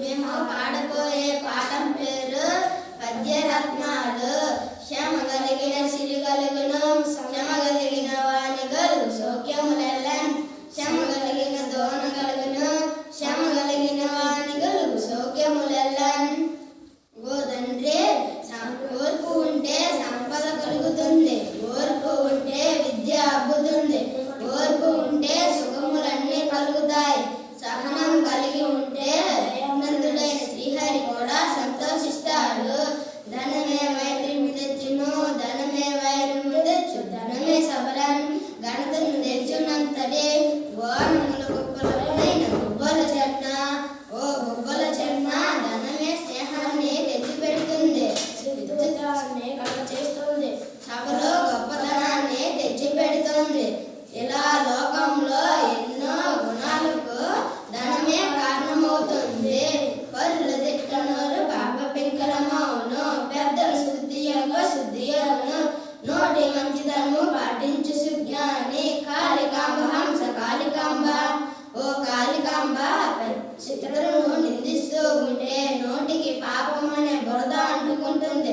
మేము పాడబోయే పాఠం పేరు పద్యరత్నాలు. క్షమ కలిగిన సిరి కలుగును శ్రమ కలిగిన వాని కలుగు. సౌఖ్యము ఇలా లోకంలో ఎన్నో గుణాలకు ధనమే కారణమవుతుంది. పరుల తిట్టనోరు పాప పెంకలమవును పెద్దలు శుద్ధి యొక్క శుద్ధి నోటి మంచిదనము పాటించు సుజ్ఞాని. కాళికాంబ హంస కాళికాంబ. ఓ కాళికాంబ చిత్రులను నిందిస్తూ ఉంటే నోటికి పాపం అనే బురద అంటుకుంటుంది.